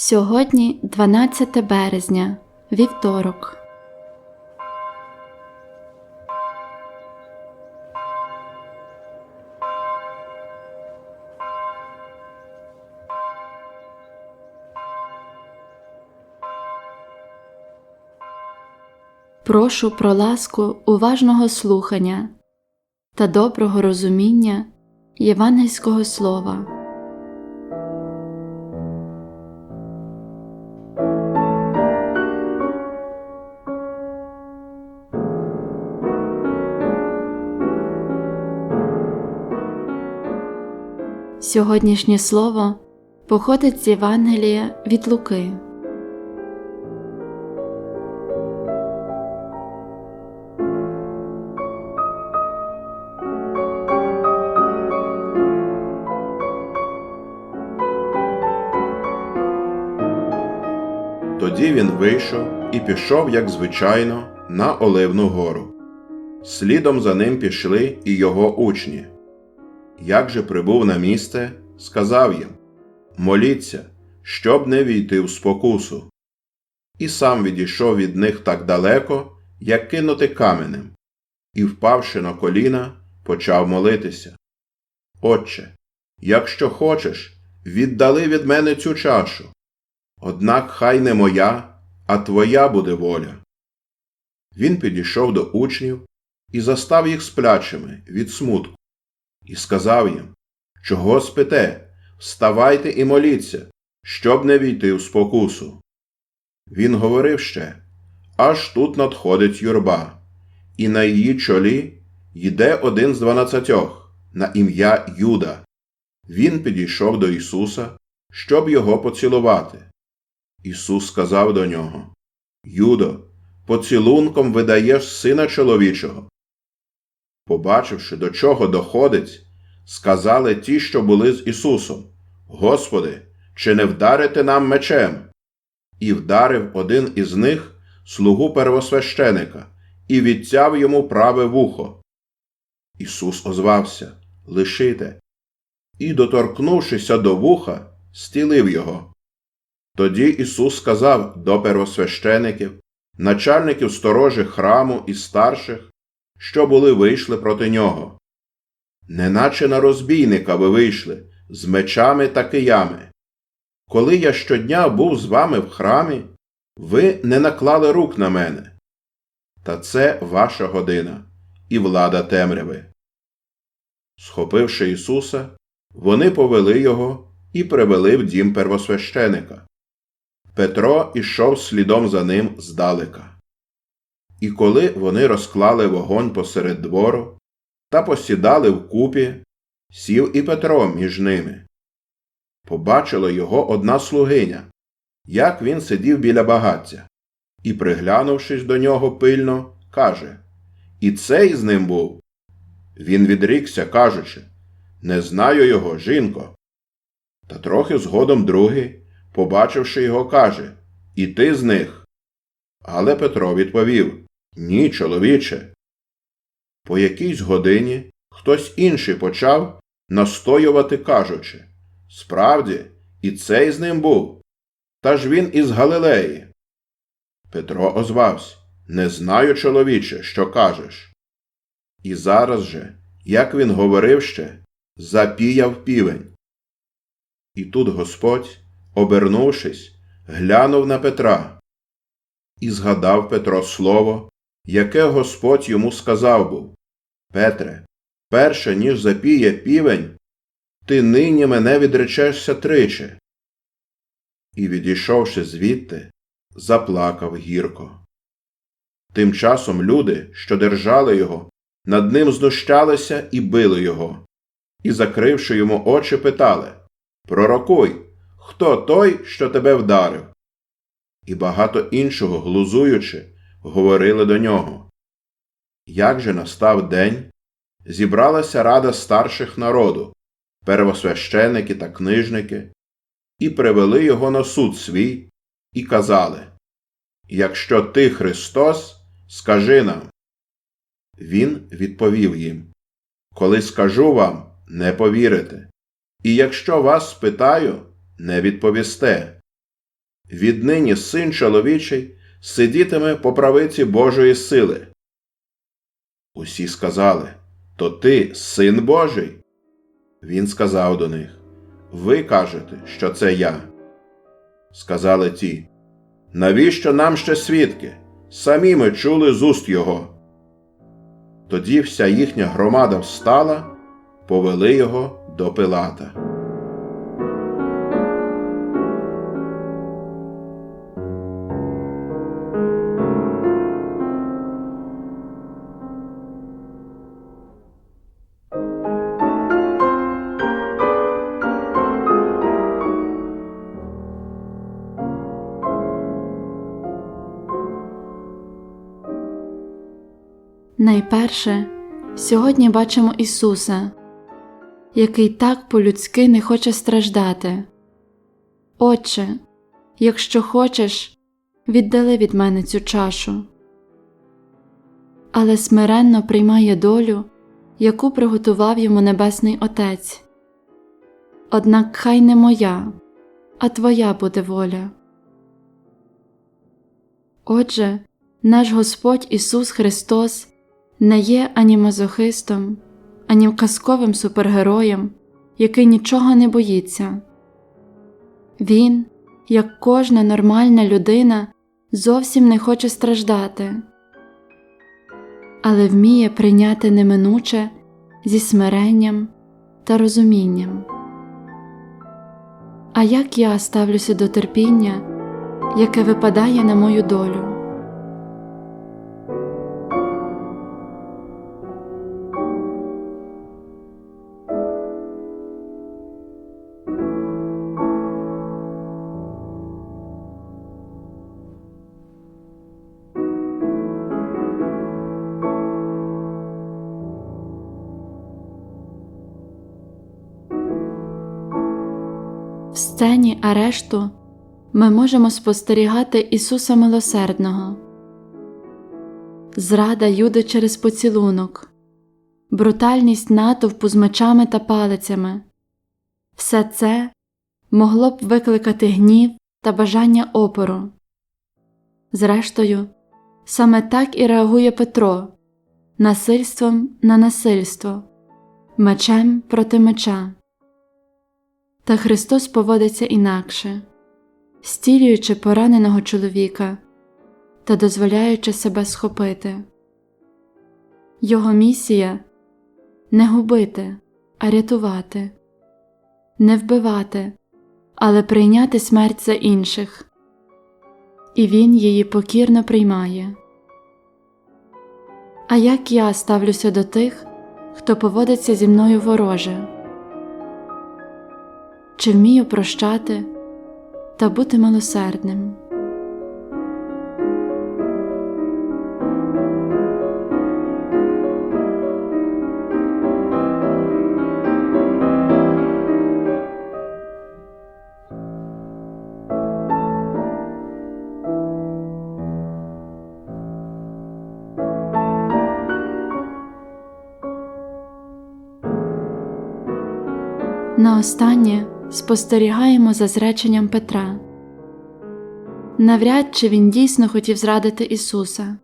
Сьогодні 12 березня, вівторок. Прошу про ласку уважного слухання та доброго розуміння євангельського слова. Сьогоднішнє слово походить з Євангелія від Луки. Тоді він вийшов і пішов, як звичайно, на Оливну гору. Слідом за ним пішли і його учні. Як же прибув на місце, сказав їм Моліться, щоб не війти в спокусу. І сам відійшов від них так далеко, як кинути каменем, і, впавши на коліна, почав молитися. Отче, якщо хочеш, віддали від мене цю чашу. Однак хай не моя, а твоя буде воля. Він підійшов до учнів і застав їх сплячими від смутку, і сказав їм Чого спите? Вставайте і моліться, щоб не війти в спокусу. Він говорив ще аж тут надходить юрба, і на її чолі йде один з дванадцятьох на ім'я Юда. Він підійшов до Ісуса, щоб його поцілувати. Ісус сказав до нього Юдо, поцілунком видаєш сина чоловічого. Побачивши, до чого доходить, сказали ті, що були з Ісусом Господи, чи не вдарити нам мечем? І вдарив один із них слугу первосвященика і відтяв йому праве вухо. Ісус озвався Лишите. І, доторкнувшися до вуха, стілив його. Тоді Ісус сказав до первосвящеників, начальників сторожих храму і старших, що були вийшли проти нього. Неначе на розбійника ви вийшли з мечами та киями. Коли я щодня був з вами в храмі, ви не наклали рук на мене. Та це ваша година і влада темряви. Схопивши Ісуса, вони повели його і привели в дім первосвященика. Петро ішов слідом за ним здалека. І коли вони розклали вогонь посеред двору та посідали вкупі, сів і Петро між ними. Побачила його одна слугиня, як він сидів біля багаття, і, приглянувшись до нього пильно, каже І цей з ним був. Він відрікся, кажучи Не знаю його, жінко. Та трохи згодом другий побачивши його, каже І ти з них. Але Петро відповів Ні, чоловіче. По якійсь годині хтось інший почав настоювати, кажучи Справді, і цей з ним був. Та ж він із Галилеї. Петро озвався Не знаю, чоловіче, що кажеш. І зараз же, як він говорив ще, запіяв півень. І тут Господь обернувшись, глянув на Петра. І згадав Петро слово, яке Господь йому сказав був Петре, перше, ніж запіє півень, ти нині мене відречешся тричі. І, відійшовши звідти, заплакав гірко. Тим часом люди, що держали його, над ним знущалися і били його, і, закривши йому очі, питали Пророкуй, хто той, що тебе вдарив? І багато іншого, глузуючи, говорили до нього. Як же настав день, зібралася рада старших народу, первосвященики та книжники, і привели його на суд свій, і казали Якщо ти Христос, скажи нам. Він відповів їм Коли скажу вам, не повірите. І якщо вас спитаю, не відповісте. Віднині син чоловічий сидітиме по правиці Божої сили. Усі сказали То ти син Божий? Він сказав до них Ви кажете, що це я. Сказали ті Навіщо нам ще свідки? Самі ми чули з уст його. Тоді вся їхня громада встала, повели його до Пилата. Найперше, сьогодні бачимо Ісуса, який так по-людськи не хоче страждати. Отче, якщо хочеш, віддали від мене цю чашу. Але смиренно приймає долю, яку приготував йому Небесний Отець. Однак хай не моя, а Твоя буде воля. Отже, наш Господь Ісус Христос не є ані мазохистом, ані казковим супергероєм, який нічого не боїться. Він, як кожна нормальна людина, зовсім не хоче страждати, але вміє прийняти неминуче зі смиренням та розумінням. А як я ставлюся до терпіння, яке випадає на мою долю? Сцені арешту ми можемо спостерігати Ісуса Милосердного, зрада Юди через поцілунок, брутальність натовпу з мечами та палицями. Все це могло б викликати гнів та бажання опору. Зрештою, саме так і реагує Петро насильством на насильство, мечем проти меча. Та Христос поводиться інакше, стілюючи пораненого чоловіка та дозволяючи себе схопити. Його місія не губити, а рятувати, не вбивати, але прийняти смерть за інших, і Він її покірно приймає. А як я ставлюся до тих, хто поводиться зі мною вороже? Чи вмію прощати та бути милосердним. На останнє спостерігаємо за зреченням Петра. Навряд чи він дійсно хотів зрадити Ісуса,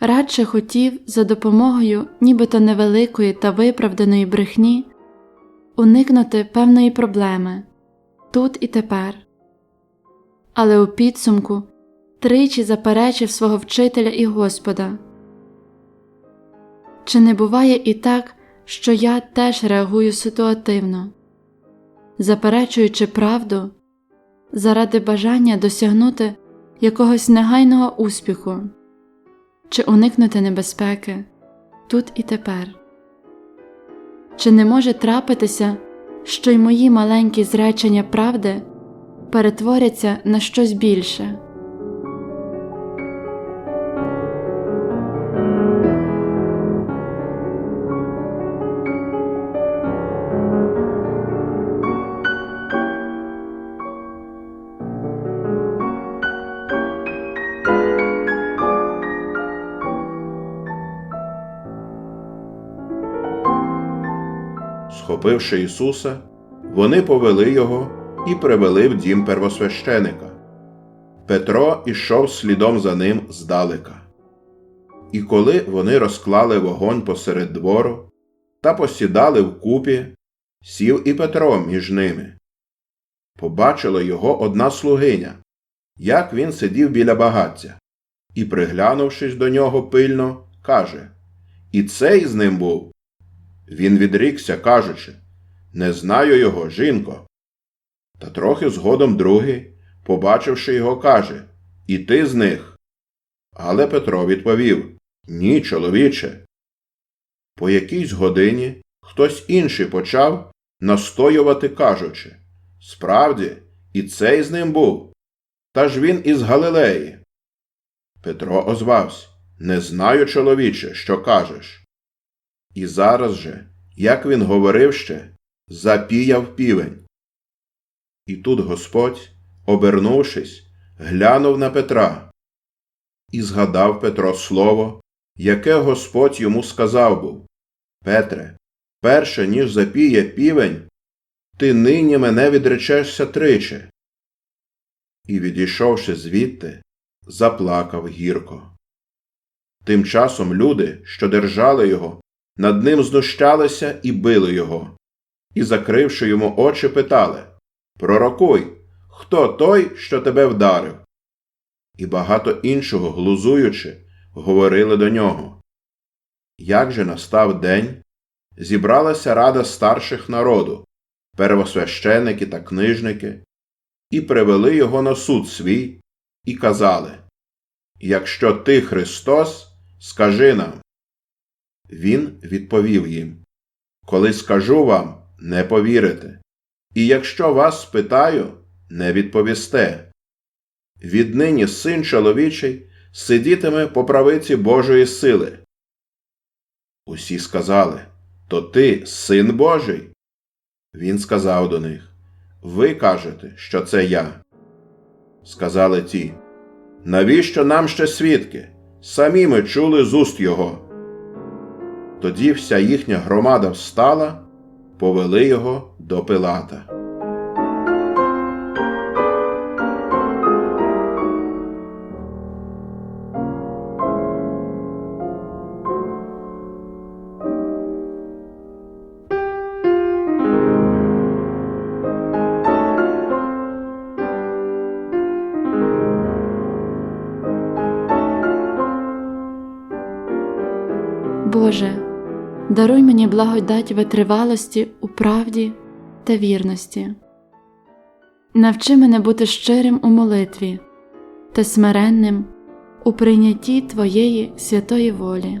радше хотів за допомогою нібито невеликої та виправданої брехні уникнути певної проблеми тут і тепер. Але у підсумку тричі заперечив свого вчителя і Господа. Чи не буває і так, що я теж реагую ситуативно? Заперечуючи правду заради бажання досягнути якогось негайного успіху чи уникнути небезпеки тут і тепер. Чи не може трапитися, що й мої маленькі зречення правди перетворяться на щось більше? Схопивши Ісуса, вони повели його і привели в дім первосвященика. Петро ішов слідом за ним здалека. І коли вони розклали вогонь посеред двору та посідали вкупі, сів і Петро між ними. Побачила його одна слугиня, як він сидів біля багаття, і, приглянувшись до нього пильно, каже І цей з ним був. Він відрікся, кажучи Не знаю його, жінко. Та трохи згодом другий, побачивши його, каже І ти з них. Але Петро відповів Ні, чоловіче. По якійсь годині хтось інший почав настоювати, кажучи Справді, і цей з ним був. Та ж він із Галилеї. Петро озвався Не знаю, чоловіче, що кажеш. І зараз же, як він говорив ще, запіяв півень. І тут Господь, обернувшись, глянув на Петра. І згадав Петро слово, яке Господь йому сказав був Петре, перше, ніж запіє півень, ти нині мене відречешся тричі. І, відійшовши звідти, заплакав гірко. Тим часом люди, що держали його, над ним знущалися і били його, і, закривши йому очі, питали Пророкуй, хто той, що тебе вдарив? І багато іншого, глузуючи, говорили до нього. Як же настав день, зібралася рада старших народу, первосвященики та книжники, і привели його на суд свій, і казали Якщо ти Христос, скажи нам. Він відповів їм Коли скажу вам, не повірите, і якщо вас спитаю, не відповісте. Віднині син чоловічий сидітиме по правиці Божої сили. Усі сказали То ти син Божий? Він сказав до них Ви кажете, що це я. Сказали ті Навіщо нам ще свідки? Самі ми чули з уст його. Тоді вся їхня громада встала, повели його до Пилата. Боже, даруй мені благодать витривалості у правді та вірності. Навчи мене бути щирим у молитві та смиренним у прийнятті Твоєї святої волі.